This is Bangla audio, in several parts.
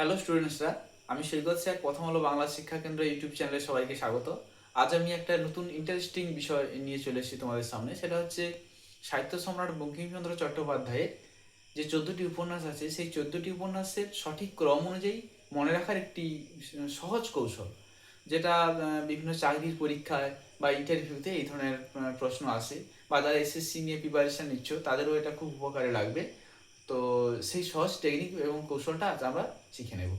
হ্যালো স্টুডেন্টসরা আমি সৈকত স্যার, প্রথম হলো বাংলা শিক্ষা কেন্দ্র ইউটিউব চ্যানেলে সবাইকে স্বাগত। আজ আমি একটা নতুন ইন্টারেস্টিং বিষয় নিয়ে চলে এসেছি তোমাদের সামনে। সেটা হচ্ছে সাহিত্য সম্রাট বঙ্কিমচন্দ্র চট্টোপাধ্যায়ের যে চোদ্দটি উপন্যাস আছে, সেই চোদ্দটি উপন্যাসের সঠিক ক্রম অনুযায়ী মনে রাখার একটি সহজ কৌশল, যেটা বিভিন্ন চাকরির পরীক্ষায় বা ইন্টারভিউতে এই ধরনের প্রশ্ন আসে, বা যারা এসএসসি নিয়ে প্রিপারেশান নিচ্ছ, তাদেরও এটা খুব উপকারে লাগবে। তো সেই সহজ টেকনিক এবং কৌশলটা আজ আমরা শিখে নেব।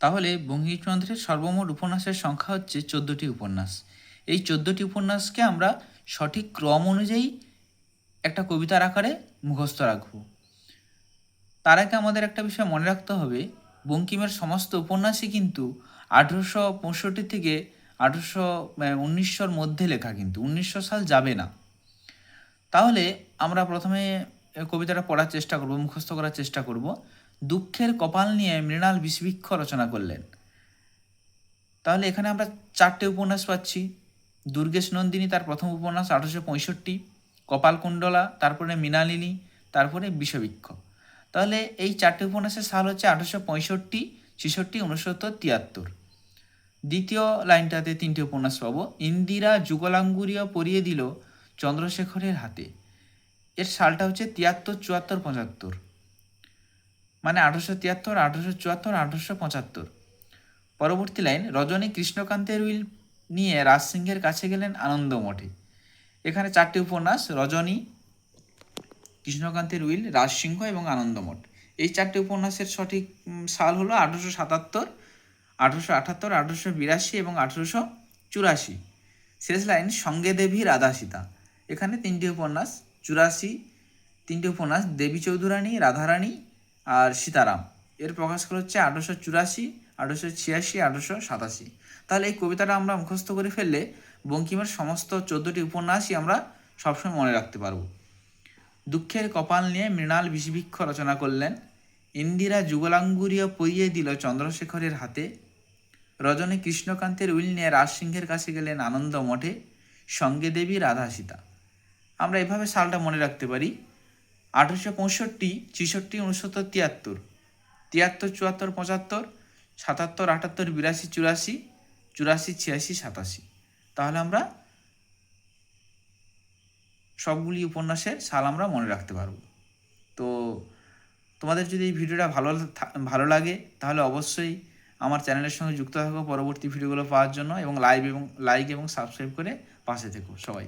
তাহলে বঙ্কিমচন্দ্রের সর্বমোট উপন্যাসের সংখ্যা হচ্ছে চোদ্দোটি উপন্যাস। এই চোদ্দোটি উপন্যাসকে আমরা সঠিক ক্রম অনুযায়ী একটা কবিতার আকারে মুখস্থ রাখব। তার আগে আমাদের একটা বিষয় মনে রাখতে হবে, বঙ্কিমের সমস্ত উপন্যাসই কিন্তু আঠেরোশো পঁয়ষট্টি থেকে আঠেরোশো উনিশশোর মধ্যে লেখা কিন্তু, উনিশশো সাল যাবে না। তাহলে আমরা প্রথমে কবিতাটা পড়ার চেষ্টা করব, মুখস্থ করার চেষ্টা করব। দুঃখের কপাল নিয়ে মৃণাল বিষবৃক্ষ রচনা করলেন। তাহলে এখানে আমরা চারটে উপন্যাস পাচ্ছি। দুর্গেশ নন্দিনী তার প্রথম উপন্যাস আঠারোশো পঁয়ষট্টি, কপালকুণ্ডলা, তারপরে মৃণালিনী, তারপরে বিষবৃক্ষ। তাহলে এই চারটে উপন্যাসের সাল হচ্ছে আঠারোশো পঁয়ষট্টি, ছেষট্টি উনসত্তর তিয়াত্তর। দ্বিতীয় লাইনটাতে তিনটে উপন্যাস পাবো। ইন্দিরা যুগলাঙ্গুরীয় পরিয়ে দিল চন্দ্রশেখরের হাতে। এর সালটা হচ্ছে তিয়াত্তর চুয়াত্তর পঁচাত্তর। মানে আঠারোশো তিয়াত্তর, আঠারোশো চুয়াত্তর, আঠারোশো পঁচাত্তর। পরবর্তী লাইন, রজনী কৃষ্ণকান্তের উইল নিয়ে রাজ সিংহের কাছে গেলেন আনন্দ মঠে। এখানে চারটি উপন্যাস, রজনী, কৃষ্ণকান্তের উইল রাজসিংহ এবং আনন্দমঠ এই চারটি উপন্যাসের সঠিক সাল হলো আঠারোশো সাতাত্তর, আঠারোশো আটাত্তর আঠারোশো বিরাশি এবং আঠারোশো চুরাশি। শেষ লাইন, সঙ্গে দেবী রাধা সীতা। এখানে তিনটি উপন্যাস, চুরাশি, তিনটি উপন্যাস, দেবী চৌধুরানী, রাধারানী আর সীতারাম। এর প্রকাশ প্রকাশকাল হচ্ছে আঠারোশো চুরাশি, আঠারোশো ছিয়াশি, আঠারোশো সাতাশি। তাহলে এই কবিতাটা আমরা মুখস্থ করে ফেললে বঙ্কিমের সমস্ত চোদ্দোটি উপন্যাসই আমরা সবসময় মনে রাখতে পারব। দুঃখের কপাল নিয়ে মৃণাল বিষবৃক্ষ রচনা করলেন। ইন্দিরা যুগলাঙ্গুরীয় পইয়ে দিল চন্দ্রশেখরের হাতে। রজনী কৃষ্ণকান্তের উইল নিয়ে রাজসিংহের কাছে গেলেন আনন্দ মঠে। সঙ্গে দেবী রাধা সীতা। আমরা এভাবে সালটা মনে রাখতে পারি। আঠারোশো পঁয়ষট্টি, ছেষট্টি উনসত্তর তিয়াত্তর। তিয়াত্তর, চুয়াত্তর, পঁচাত্তর, সাতাত্তর, আটাত্তর, বিরাশি, চুরাশি চুরাশি, ছিয়াশি, সাতাশি। তাহলে আমরা সবগুলি উপন্যাসের সাল আমরা মনে রাখতে পারব। তো তোমাদের যদি এই ভিডিওটা ভালো ভালো লাগে, তাহলে অবশ্যই আমার চ্যানেলের সঙ্গে যুক্ত থাকো পরবর্তী ভিডিওগুলো পাওয়ার জন্য এবং লাইভ এবং লাইক এবং সাবস্ক্রাইব করে পাশে থেকো সবাই।